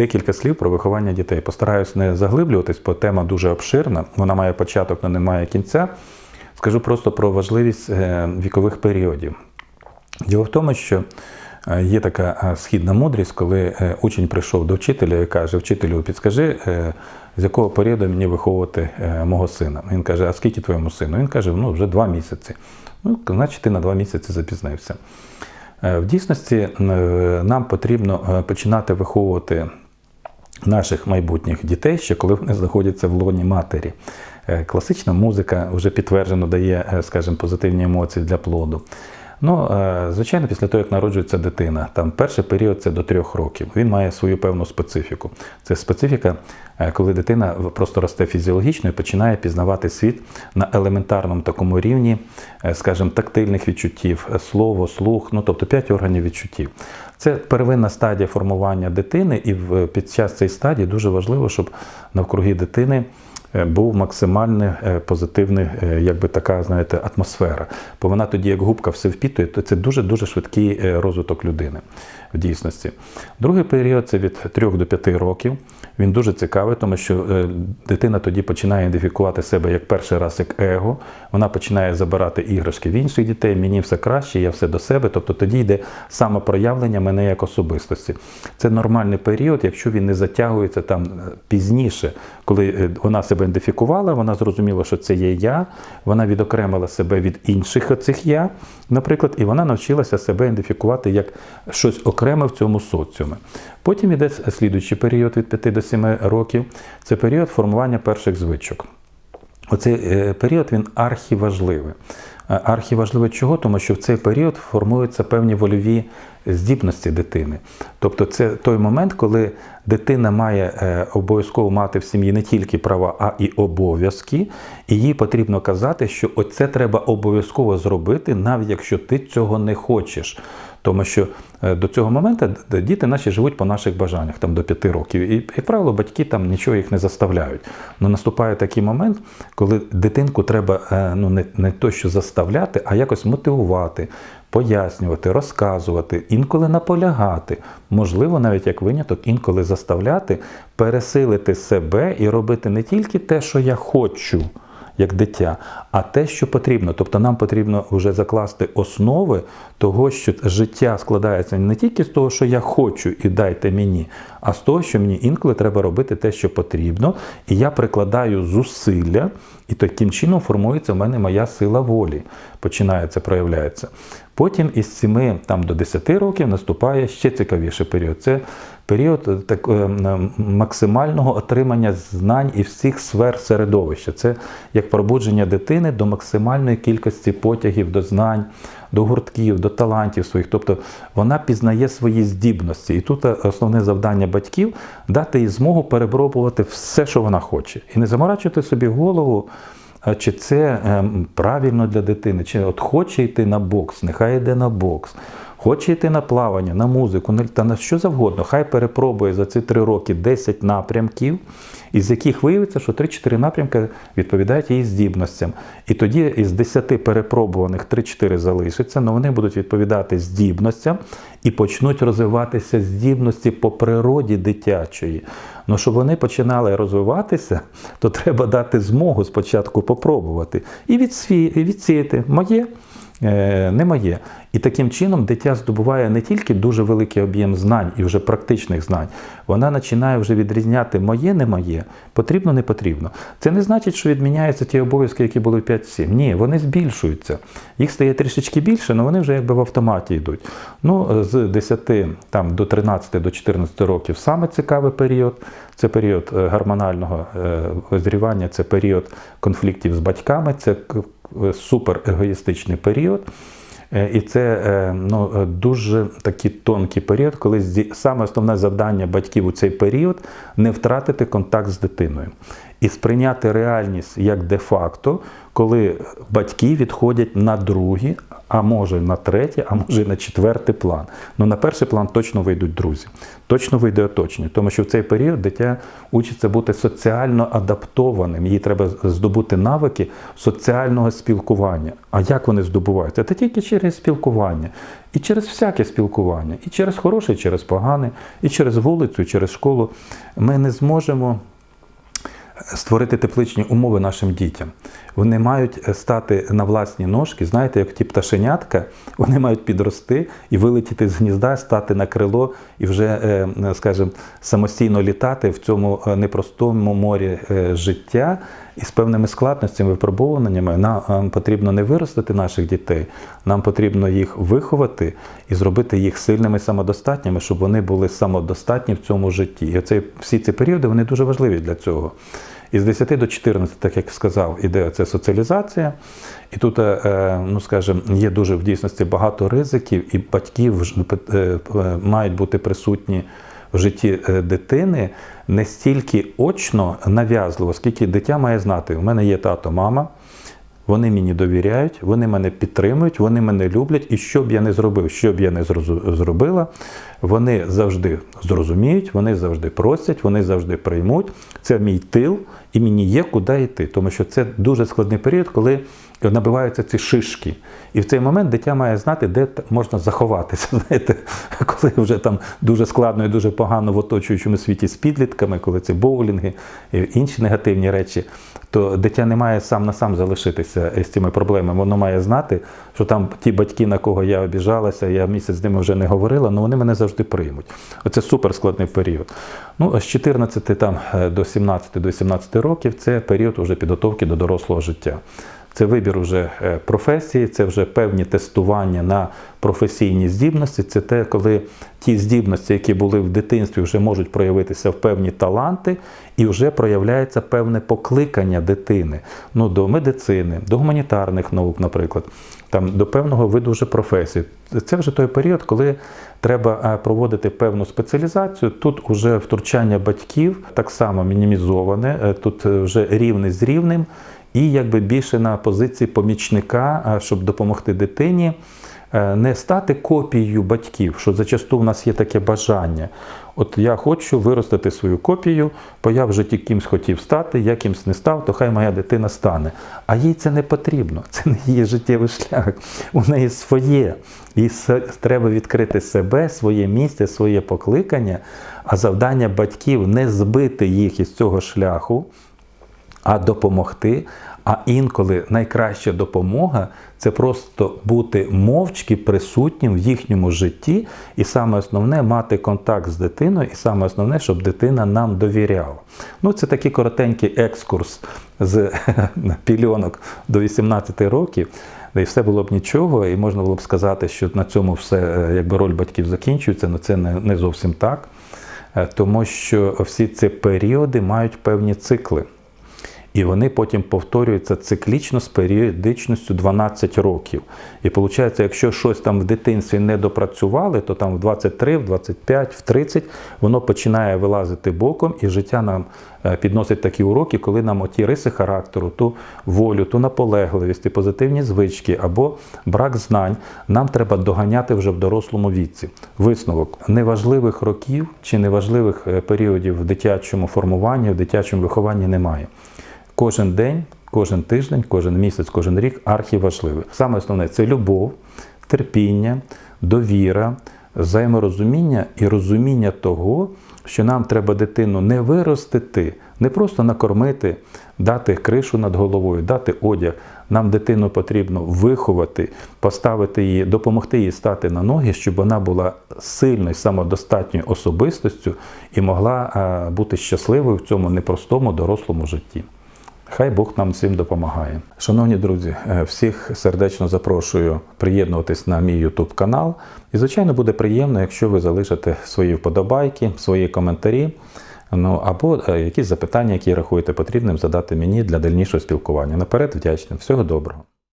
декілька слів про виховання дітей. Постараюсь не заглиблюватись, бо тема дуже обширна. Вона має початок, але не має кінця. Скажу просто про важливість е, вікових періодів. Діло в тому, що е, є така е, східна мудрість, коли учень прийшов до вчителя і каже: Вчителю, підскажи, з якого періоду мені виховувати мого сина. Він каже: А скільки твоєму сину? Він каже, ну вже два місяці. Ну, значить, ти на два місяці запізнився. В дійсності нам потрібно починати виховувати наших майбутніх дітей, ще коли вони знаходяться в лоні матері. Е, Класична музика вже підтверджено дає, е, скажімо, позитивні емоції для плоду. Ну, е, звичайно, після того, як народжується дитина, там перший період це до трьох років. Він має свою певну специфіку. Це специфіка, е, коли дитина просто росте фізіологічно і починає пізнавати світ на елементарному такому рівні, е, скажімо, тактильних відчуттів, слово, слух, ну тобто п'ять органів відчуттів. Це первинна стадія формування дитини, і під час цієї стадії дуже важливо, щоб навкруги дитини був максимально е, позитивний, е, якби така, знаєте, атмосфера. Бо вона тоді, як губка, все впітує, то це дуже-дуже швидкий е, розвиток людини в дійсності. Другий період це від 3 до 5 років. Він дуже цікавий, тому що е, дитина тоді починає ідентифікувати себе як перший раз як его. Вона починає забирати іграшки в інших дітей. Мені все краще, я все до себе. Тобто тоді йде самопроявлення мене як особистості. Це нормальний період, якщо він не затягується там е, пізніше, коли е, вона себе ідентифікувала, вона зрозуміла, що це є я, вона відокремила себе від інших цих я, наприклад, і вона навчилася себе ідентифікувати як щось окреме в цьому соціумі. Потім йде слідуючий період від 5 до 7 років. Це період формування перших звичок. Оцей е, період він архіважливий. Е, Архіважливий чого? Тому що в цей період формуються певні вольові здібності дитини. Тобто це той момент, коли дитина має е, обов'язково мати в сім'ї не тільки права, а і обов'язки, і їй потрібно казати, що оце треба обов'язково зробити, навіть якщо ти цього не хочеш. Тому що е, до цього моменту діти наші живуть по наших бажаннях, там до 5 років. І, як правило, батьки там нічого їх не заставляють. Ну наступає такий момент, коли дитинку треба е, ну, не, не то, що заставляти, а якось мотивувати, пояснювати, розказувати, інколи наполягати. Можливо, навіть як виняток, інколи заставляти пересилити себе і робити не тільки те, що я хочу як дитя, а те, що потрібно. Тобто нам потрібно вже закласти основи того, що життя складається не тільки з того, що я хочу і дайте мені, а з того, що мені інколи треба робити те, що потрібно, і я прикладаю зусилля, і таким чином формується в мене моя сила волі. Починається, проявляється. Потім із 7 там, до 10 років наступає ще цікавіший період. Це період е, так, е, максимального отримання знань і всіх сфер середовища. Це як пробудження дитини до максимальної кількості потягів, до знань, до гуртків, до талантів своїх. Тобто вона пізнає свої здібності. І тут е, основне завдання батьків дати їй змогу перепробувати все, що вона хоче. І не заморачувати собі голову. Чи це ем, правильно для дитини? Чи от хоче йти на бокс, нехай йде на бокс. Хоче йти на плавання, на музику, та на що завгодно. Хай перепробує за ці три роки 10 напрямків, із яких виявиться, що 3-4 напрямки відповідають її здібностям. І тоді із 10 перепробуваних 3-4 залишиться, але вони будуть відповідати здібностям і почнуть розвиватися здібності по природі дитячої. Ну, щоб вони починали розвиватися, то треба дати змогу спочатку попробувати і відсві- відсіяти моє. Е, Не моє. І таким чином дитя здобуває не тільки дуже великий об'єм знань і вже практичних знань, вона починає вже відрізняти моє, не моє, потрібно, не потрібно. Це не значить, що відміняються ті обов'язки, які були в 5-7. Ні, вони збільшуються. Їх стає трішечки більше, але вони вже якби в автоматі йдуть. Ну, з 10 там, до 13 до 14 років саме цікавий період. Це період е, гормонального е, визрівання, це період конфліктів з батьками, це е, супер егоїстичний період. Е, І це е, ну, е, дуже такий тонкий період, коли саме основне завдання батьків у цей період не втратити контакт з дитиною і сприйняти реальність як де-факто, коли батьки відходять на другі а може на третій, а може на четвертий план. Ну на перший план точно вийдуть друзі, точно вийде оточення, тому що в цей період дитя учиться бути соціально адаптованим. Їй треба здобути навики соціального спілкування. А як вони здобуваються? Це тільки через спілкування. І через всяке спілкування, і через хороше, і через погане, і через вулицю, і через школу. Ми не зможемо створити тепличні умови нашим дітям. Вони мають е, стати на власні ножки, знаєте, як ті пташенятка, вони мають підрости і вилетіти з гнізда, стати на крило і вже, е, скажімо, самостійно літати в цьому е, непростому морі життя і з певними складностями, випробуваннями. Нам потрібно не виростити наших дітей, нам потрібно їх виховати і зробити їх сильними самодостатніми, щоб вони були самодостатні в цьому житті. І оцей, всі ці періоди вони дуже важливі для цього. І з 10 до 14, так як сказав, іде ця соціалізація. І тут, ну скажімо, є дуже в дійсності багато ризиків, і батьків мають бути присутні в житті дитини не стільки очно нав'язливо, скільки дитя має знати. У мене є тато, мама. Вони мені довіряють, вони мене підтримують, вони мене люблять, і що б я не зробив, що б я не зробила, вони завжди зрозуміють, вони завжди просять, вони завжди приймуть. Це мій тил, і мені є куди йти. Тому що це дуже складний період, коли набиваються ці шишки. І в цей момент дитя має знати, де можна заховатися. Знаєте, коли вже там дуже складно і дуже погано в оточуючому світі з підлітками, коли це боулінги і інші негативні речі, то дитя не має сам на сам залишитися з цими проблемами. Воно має знати, що там ті батьки, на кого я обіжалася, я місяць з ними вже не говорила, але вони мене завжди приймуть. Оце суперскладний період. Ну, з 14 там, до 17 до 18 років це період уже підготовки до дорослого життя. Це вибір уже професії, це вже певні тестування на професійні здібності. Це те, коли ті здібності, які були в дитинстві, вже можуть проявитися в певні таланти, і вже проявляється певне покликання дитини ну, до медицини, до гуманітарних наук, наприклад, там, до певного виду вже професії. Це вже той період, коли треба проводити певну спеціалізацію. Тут вже втручання батьків так само мінімізоване, тут вже рівний з рівним і якби більше на позиції помічника, щоб допомогти дитині. Не стати копією батьків, що зачасту в нас є таке бажання. От я хочу виростити свою копію, бо я в житті кимсь хотів стати, я кимсь не став, то хай моя дитина стане. А їй це не потрібно, це не її життєвий шлях. У неї своє. Їй треба відкрити себе, своє місце, своє покликання, а завдання батьків не збити їх із цього шляху а допомогти. А інколи найкраща допомога це просто бути мовчки присутнім в їхньому житті, і саме основне мати контакт з дитиною, і саме основне, щоб дитина нам довіряла. Ну, це такий коротенький екскурс з пільонок до 18 років. І все було б нічого, і можна було б сказати, що на цьому все якби роль батьків закінчується, але це не, не зовсім так, Е, тому що всі ці періоди мають певні цикли. І вони потім повторюються циклічно з періодичністю 12 років. І виходить, якщо щось там в дитинстві не допрацювали, то там в 23, в 25, в 30 воно починає вилазити боком, і життя нам е, підносить такі уроки, коли нам оті риси характеру, ту волю, ту наполегливість, і позитивні звички або брак знань, нам треба доганяти вже в дорослому віці. Висновок неважливих років чи неважливих е, періодів в дитячому формуванні, в дитячому вихованні немає. Кожен день, кожен тиждень, кожен місяць, кожен рік архіважливий. Саме основне це любов, терпіння, довіра, взаєморозуміння і розуміння того, що нам треба дитину не виростити, не просто накормити, дати кришу над головою, дати одяг. Нам дитину потрібно виховати, поставити її, допомогти їй стати на ноги, щоб вона була сильною, самодостатньою особистостю і могла бути щасливою в цьому непростому дорослому житті. Хай Бог нам всім допомагає. Шановні друзі, е, всіх сердечно запрошую приєднуватись на мій YouTube канал. І, звичайно, буде приємно, якщо ви залишите свої вподобайки, свої коментарі. Ну або е, якісь запитання, які рахуєте потрібним задати мені для дальнішого спілкування. Наперед вдячним. Всього доброго.